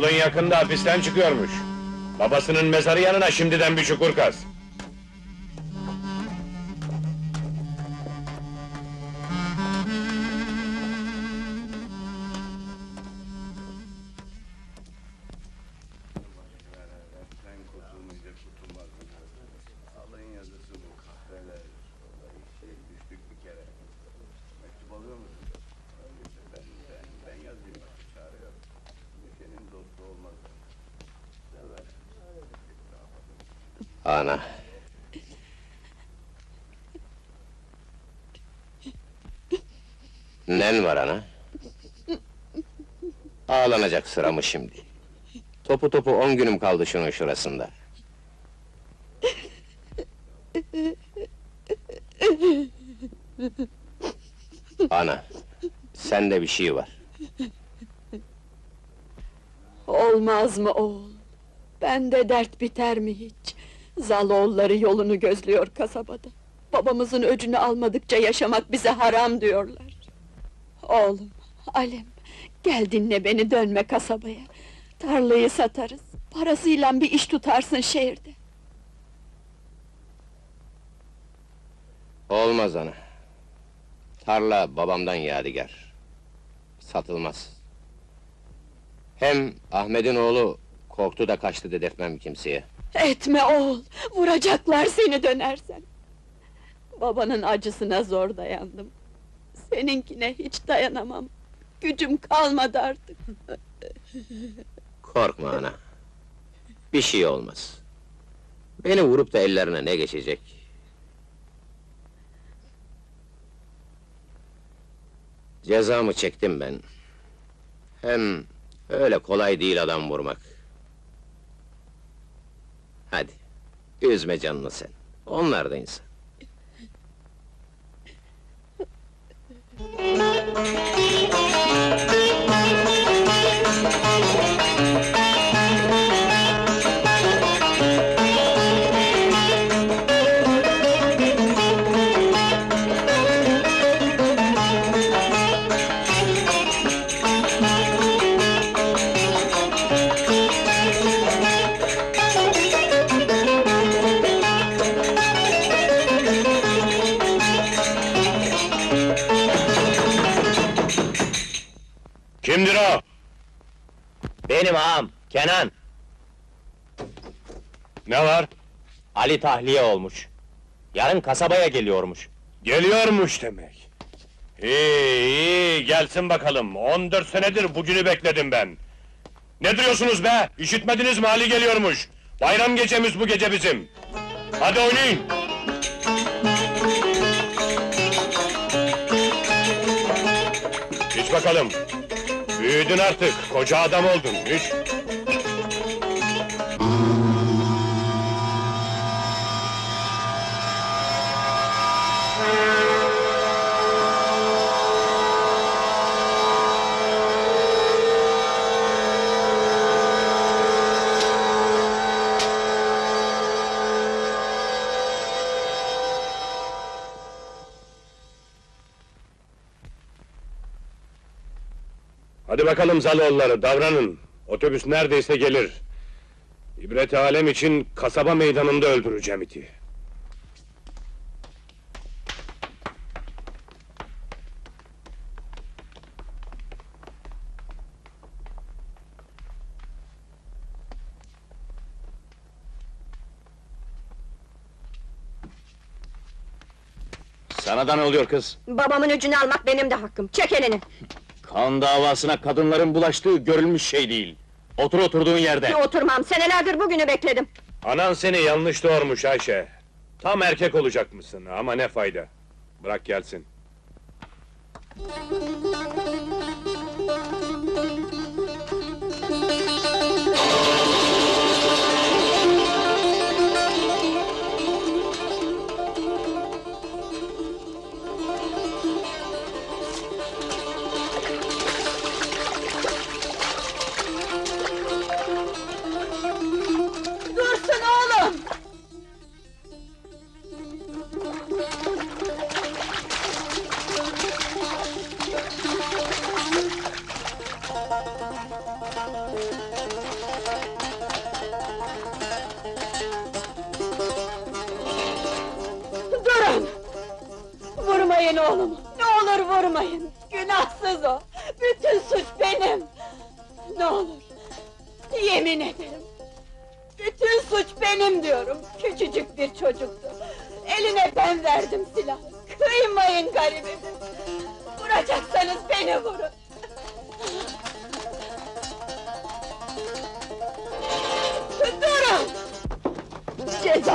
Oğlun yakında hapisten çıkıyormuş. Babasının mezarı yanına şimdiden bir çukur kaz. Ana. Nen var ana? Ağlanacak sıra mı şimdi? Topu topu on günüm kaldı şunun şurasında. Ana, sende bir şey var. Olmaz mı oğul? Bende dert biter mi hiç? Zaloğulları yolunu gözlüyor kasabada. Babamızın öcünü almadıkça yaşamak bize haram diyorlar. Oğlum, Alem, gel dinle beni dönme kasabaya. Tarlayı satarız. Parasıyla bir iş tutarsın şehirde. Olmaz ana. Tarla babamdan yadigar. Satılmaz. Hem Ahmet'in oğlu korktu da kaçtı dedirtmem kimseye. Etme oğul, vuracaklar seni dönersen. Babanın acısına zor dayandım. Seninkine hiç dayanamam. Gücüm kalmadı artık. Korkma ana. Bir şey olmaz. Beni vurup da ellerine ne geçecek? Cezamı çektim ben. Hem öyle kolay değil adam vurmak. Hadi, üzme canını sen. Onlar da insan. Kimdir o? Benim ağam, Kenan. Ne var? Ali tahliye olmuş. Yarın kasabaya geliyormuş. Geliyormuş demek. İyi, iyi, gelsin bakalım. 14 senedir bugünü bekledim ben. Ne duruyorsunuz be? İşitmediniz mi Ali geliyormuş. Bayram gecemiz bu gece bizim. Hadi oynayın. İç bakalım. Büyüdün artık, koca adam oldun. İç. Hadi bakalım Zaloğulları, davranın. Otobüs neredeyse gelir. İbret alem için kasaba meydanında öldüreceğim iti. Sana da ne oluyor kız? Babamın öcünü almak benim de hakkım. Çek elini. Kan davasına kadınların bulaştığı görülmüş şey değil. Otur oturduğun yerde. Oturmam. Senelerdir bugünü bekledim. Anan seni yanlış doğurmuş Ayşe. Tam erkek olacakmışsın ama ne fayda. Bırak gelsin. Durun! Vurmayın oğlumu, ne olur vurmayın! Günahsız o, bütün suç benim! Ne olur, yemin ederim! Bütün suç benim diyorum, küçücük bir çocuktu! Eline ben verdim silahı, kıymayın garibimi! Vuracaksanız beni vurun!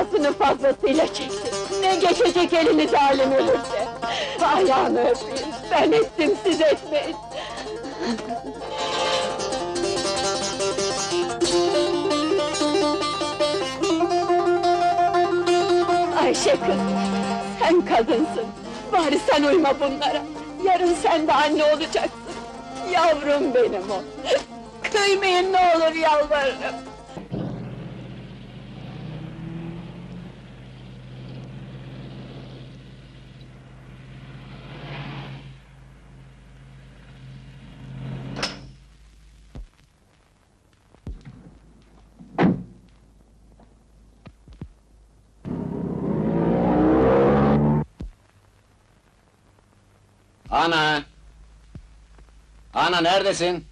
Cezasını fazlasıyla çekti. Ne geçecek elini zalim ölürse. Ayağını öpeyim. Ben ettim siz etmeyin. Ayşe kız, sen kadınsın. Bari sen uyma bunlara. Yarın sen de anne olacaksın. Yavrum benim o. Kıymayın ne olur yalvarırım. Ana! Ana neredesin?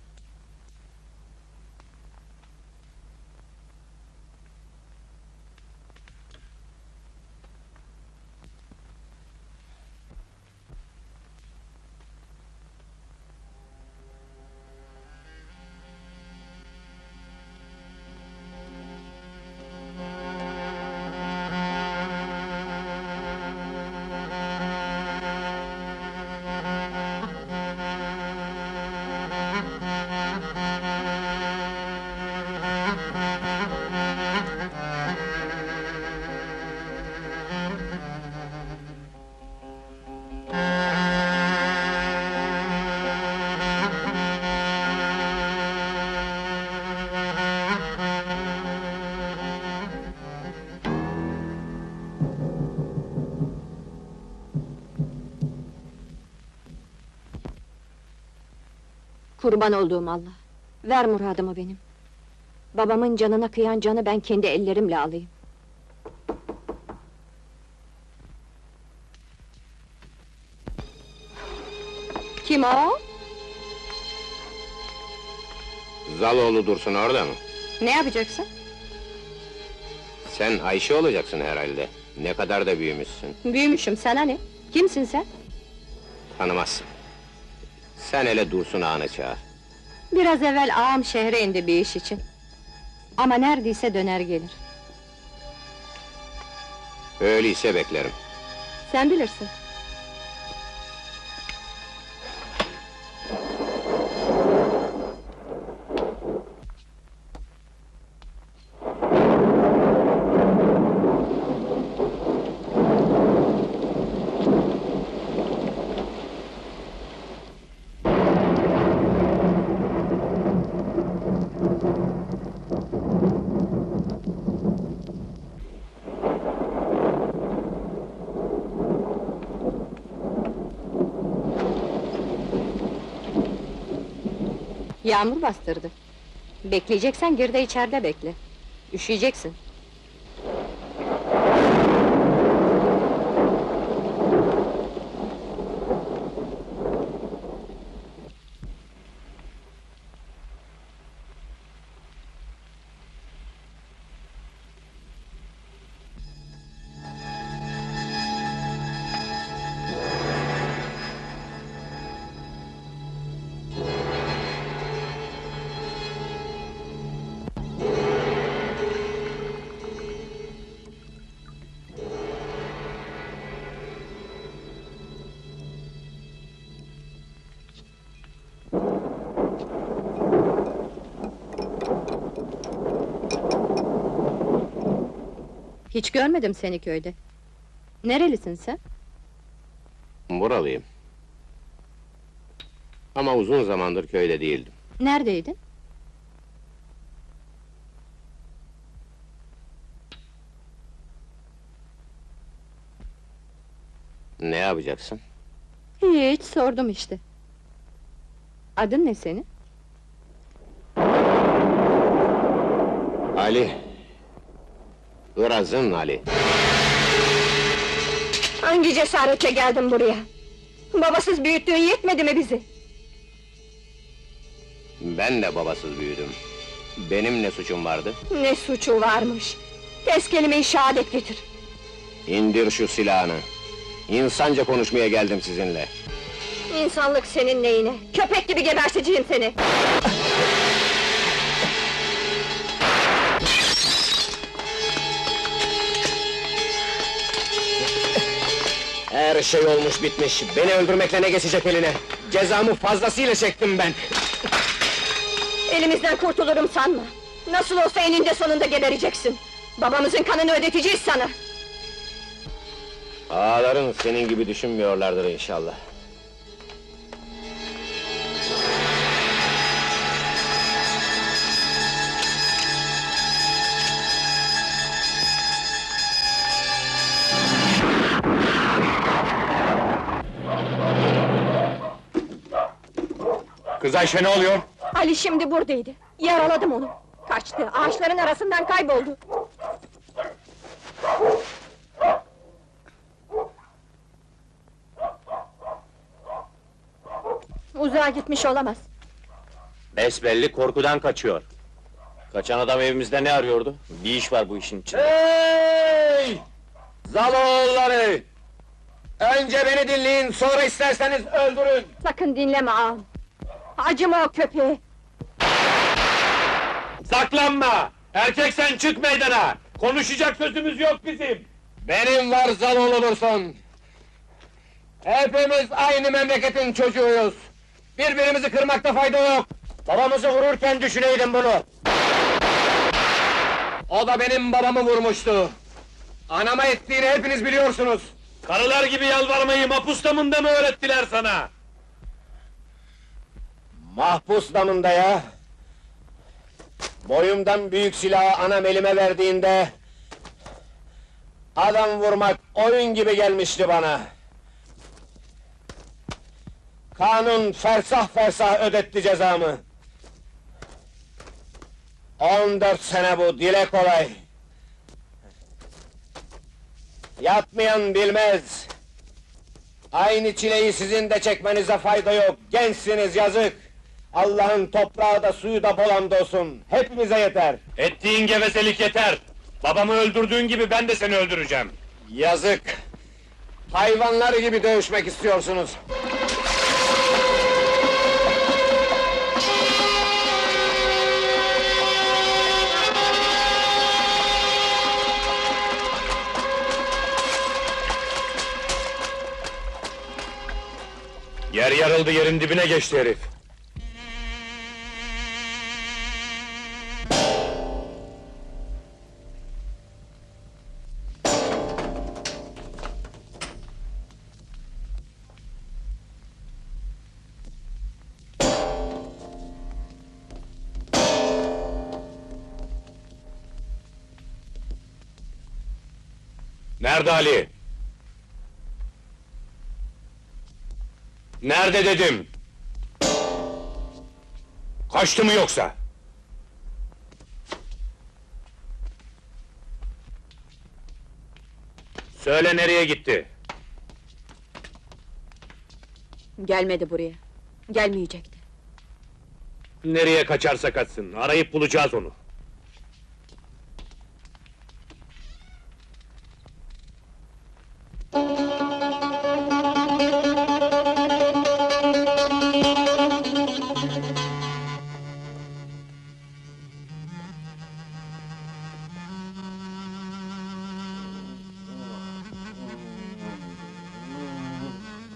Kurban olduğum Allah. Ver muradımı benim. Babamın canına kıyan canı ben kendi ellerimle alayım. Kim o? Zaloğlu Dursun orada mı? Ne yapacaksın? Sen Ayşe olacaksın herhalde. Ne kadar da büyümüşsün. Büyümüşüm, sana ne? Kimsin sen? Tanımazsın. Sen hele Dursun ağanı çağır. Biraz evvel ağam şehre indi bir iş için. Ama neredeyse döner gelir. Öyleyse beklerim. Sen bilirsin. Yağmur bastırdı. Bekleyeceksen gir de içeride bekle. Üşüyeceksin. Hiç görmedim seni köyde. Nerelisin sen? Buralıyım. Ama uzun zamandır köyde değildim. Neredeydin? Ne yapacaksın? Hiç sordum işte. Adın ne senin? Ali. Iraz'ın Ali. Hangi cesaretle geldin buraya? Babasız büyüttüğün yetmedi mi bizi? Ben de babasız büyüdüm. Benim ne suçum vardı? Ne suçu varmış? Tez kelimeyi şehadet getir. İndir şu silahını. İnsanca konuşmaya geldim sizinle. İnsanlık senin neyine? Köpek gibi geberteceğim seni! Her şey olmuş bitmiş. Beni öldürmekle ne geçecek eline? Cezamı fazlasıyla çektim ben. Elimizden kurtulurum sanma! Nasıl olsa eninde sonunda gebereceksin! Babamızın kanını ödeteceğiz sana! Ağaların senin gibi düşünmüyorlardır inşallah. Kız Ayşe ne oluyor? Ali şimdi buradaydı. Yaraladım onu. Kaçtı, ağaçların arasından kayboldu. Uzağa gitmiş olamaz. Besbelli korkudan kaçıyor. Kaçan adam evimizde ne arıyordu? Bir iş var bu işin içinde. Hey! Zaloğulları! Önce beni dinleyin, sonra isterseniz öldürün! Sakın dinleme ağam. Acıma o köpeğe. Saklanma! Erkek sen çık meydana! Konuşacak sözümüz yok bizim! Benim var Zaloğlu olursun! Hepimiz aynı memleketin çocuğuyuz! Birbirimizi kırmakta fayda yok! Babamızı vururken düşüneydim bunu! O da benim babamı vurmuştu! Anama ettiğini hepiniz biliyorsunuz! Karılar gibi yalvarmayı mapus damında mı öğrettiler sana? Mahpus damında ya! Boyumdan büyük silahı anam elime verdiğinde... ...adam vurmak oyun gibi gelmişti bana. Kanun fersah fersah ödetti cezamı. 14 sene bu, dile kolay. Yatmayan bilmez. Aynı çileyi sizin de çekmenize fayda yok. Gençsiniz yazık. Allah'ın toprağı da suyu da bol hamdolsun. Hepimize yeter. Ettiğin gevezelik yeter! Babamı öldürdüğün gibi ben de seni öldüreceğim! Yazık. Hayvanlar gibi dövüşmek istiyorsunuz. Yer yarıldı yerin dibine geçti herif! Nerede Ali? Nerede dedim? Kaçtı mı yoksa? Söyle nereye gitti? Gelmedi buraya. Gelmeyecekti. Nereye kaçarsa kaçsın, arayıp bulacağız onu.